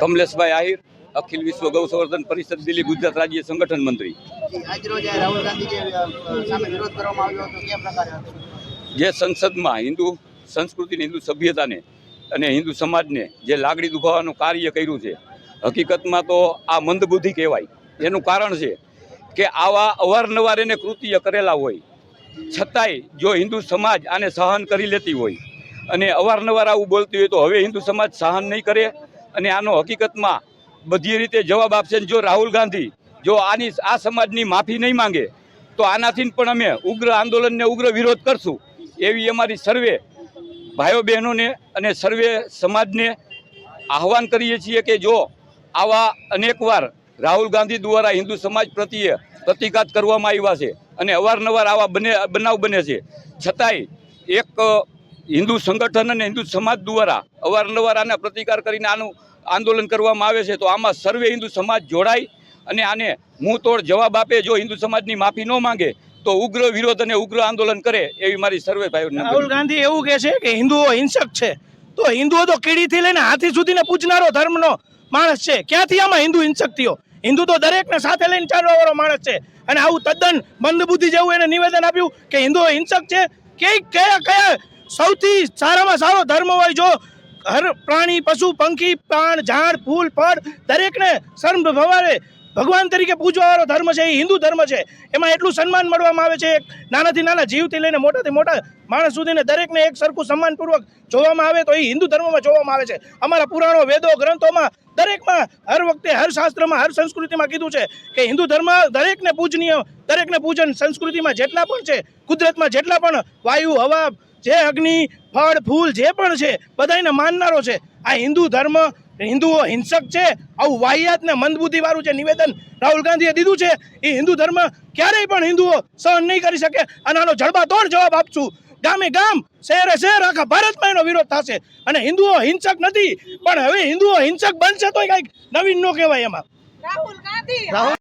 કમલેશભાઈ આહિર અખિલ વિશ્વ ગૌસંવર્ધન પરિષદ દિલ્હી ગુજરાત રાજ્ય સંગઠન મંત્રી. જે સંસદમાં હિન્દુ સંસ્કૃતિને હિન્દુ સભ્યતાને અને હિન્દુ સમાજને જે લાગણી દુભાવવાનું કાર્ય કર્યું છે હકીકતમાં તો આ મંદબુદ્ધિ કહેવાય. એનું કારણ છે કે આવા અવારનવાર એને કૃત્ય કરેલા હોય છતાંય જો હિન્દુ સમાજ આને સહન કરી લેતી હોય અને અવારનવાર આવું બોલતી હોય તો હવે હિન્દુ સમાજ સહન નહીં કરે અને આનો હકીકતમાં બધી રીતે જવાબ આપશે જો રાહુલ ગાંધી જો આની આ સમાજની માફી નહીં માંગે, તો આનાથી પણ અમે ઉગ્ર આંદોલનને ઉગ્ર વિરોધ કરશું. એવી અમારી સર્વે ભાઈઓ બહેનોને અને સર્વે સમાજને આહવાન કરીએ છીએ કે જો આવા અનેકવાર રાહુલ ગાંધી દ્વારા હિન્દુ સમાજ પ્રત્યે પ્રતિઘાત કરવામાં આવ્યા છે અને અવારનવાર આવા બને, બનાવ બને છે. છતાંય એક હિન્દુ સંગઠન અને હિન્દુ સમાજ દ્વારા અવારનવાર આના પ્રતિકાર કરીને આનું આંદોલન કરવામાં આવે છે, તો આમાં સર્વે હિન્દુ સમાજ જોડાય અને આને મુંહ તોડ જવાબ આપે. જો હિન્દુ સમાજની માફી ન માંગે, તો ઉગ્ર વિરોધ અને ઉગ્ર આંદોલન કરે એવી મારી સર્વે ભાઈ રાહુલ ગાંધી એવું કહે છે કે હિન્દુઓ હિંસક છે. તો હિન્દુઓ તો કીડીથી લઈને હાથી સુધીને પૂજનારો ધર્મનો માણસ છે. ક્યાંથી આમાં હિન્દુ હિંસક થયો? હિન્દુ તો દરેકને સાથે લઈને ચાલવા વાળો માણસ છે. અને આવું તદ્દન મંદબુદ્ધિ જેવું એને નિવેદન આપ્યું કે હિન્દુઓ હિંસક છે. કે કયા કયા સૌથી સારામાં સારો ધર્મ હોય જો હર પ્રાણી, પશુ, પંખી, પ્રાણ, ઝાડ, ફૂલ, ફળ, દરેકને શર્મ ભવારે ભગવાન તરીકે પૂજવાવાળો ધર્મ છે, એ હિન્દુ ધર્મ છે. એમાં એટલું સન્માન મળવામાં આવે છે નાનાથી નાના જીવથી લઈને મોટાથી મોટા માણસ સુધીને દરેકને એક સરખું સન્માનપૂર્વક જોવામાં આવે તો એ હિન્દુ ધર્મમાં જોવામાં આવે છે. અમારા પુરાણો, વેદો, ગ્રંથોમાં દરેકમાં હર વખતે હર શાસ્ત્રમાં, હર સંસ્કૃતિમાં કીધું છે કે હિન્દુ ધર્મ દરેકને પૂજનીય, દરેકને પૂજન સંસ્કૃતિમાં જેટલા પણ છે, કુદરતમાં જેટલા પણ વાયુ, હવા જે અગ્નિ ફળ ફૂલ જે પણ છે બધાને માનનારો છે. આ હિન્દુ ધર્મ હિન્દુઓ હિંસક છે. આવું વાહિયાત ને મંદબુદ્ધિ વાળું જે નિવેદન રાહુલ ગાંધીએ દીધું છે એ હિન્દુ ધર્મ ક્યારેય પણ હિન્દુઓ સહન નહીં કરી શકે. અને આનો જડબાતોડ જવાબ આપશું. ગામે ગામ શહેરે શહેર આખા ભારતમાં એનો વિરોધ થશે. અને હિન્દુઓ હિંસક નથી પણ હવે હિન્દુઓ હિંસક બનશે તો કંઈક નવીન ન કહેવાય એમાં. રાહુલ ગાંધી. રાહુલ